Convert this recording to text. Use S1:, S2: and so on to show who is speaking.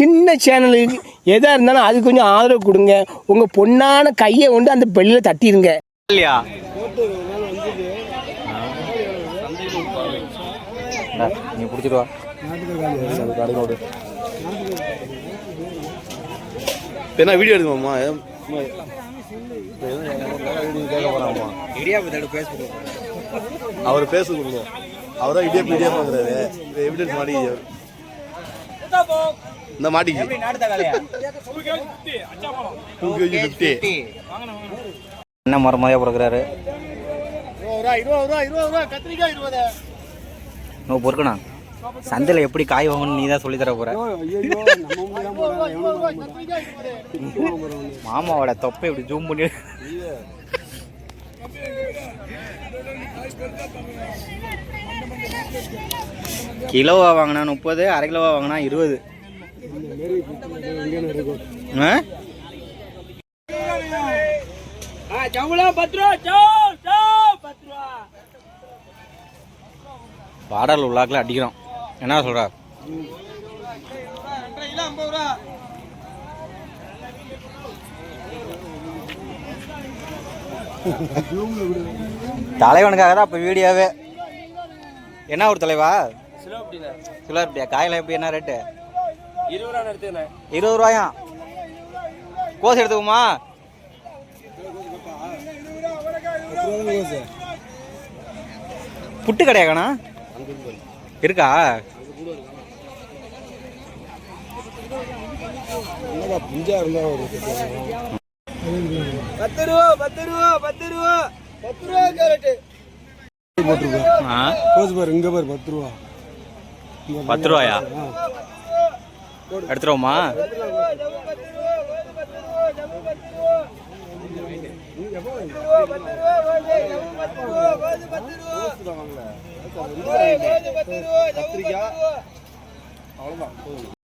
S1: சின்ன சேனலுக்கு எதாக இருந்தாலும் அது கொஞ்சம் ஆதரவு கொடுங்க. உங்கள் பொண்ணான கையை கொண்டு அந்த பெல்லில் தட்டிடுங்க
S2: இல்லையா? நீ பிடிச்சிட்டு வா.
S3: என்ன வீடியோ எடுக்கணுமா? அவர் பேச கொடுங்க அவர் இடியா மீடியா பார்க்குறாரு எவிடன்ஸ் மாடி இந்த மாட்டிக்கு. டூ கேஜி ஃபிஃப்டி
S2: என்ன மரமாதிரியா பிறகுறாரு நோ பொறுக்கணா சந்தையில் எப்படி காய் வாங்கணும் நீ தான் சொல்லித்தர போற. மாமாவோட தொப்பை இப்படி ஜூம் பண்ணி கிலோவா வாங்கினா முப்பது அரை கிலோவா வாங்கினா இருபது. பாடல் உள்ளாக்கில் அடிக்கிறோம். என்ன சொல்ற? தலைவனுக்காக தான் இப்போ வீடியோவே. என்ன ஒரு தலைவா? கிலோ எப்படியா காயெல்லாம் எப்படி? என்ன ரேட்டு இருபது ரூபாயா? கோஸ் எடுத்துக்குமா? புட்டு கடையாக்கண்ணா இருக்கா?
S1: பத்து ரூபா பத்து ரூபா பத்து ரூபா. பத்து ரூபா கேரட்டு.
S4: கோஸ் பாரு இங்க பாரு பத்து ரூபா.
S2: பத்து ரூபாயா? எடுத்துருவோமா?
S3: கத்திரிக்காய் அவ்வளோதான்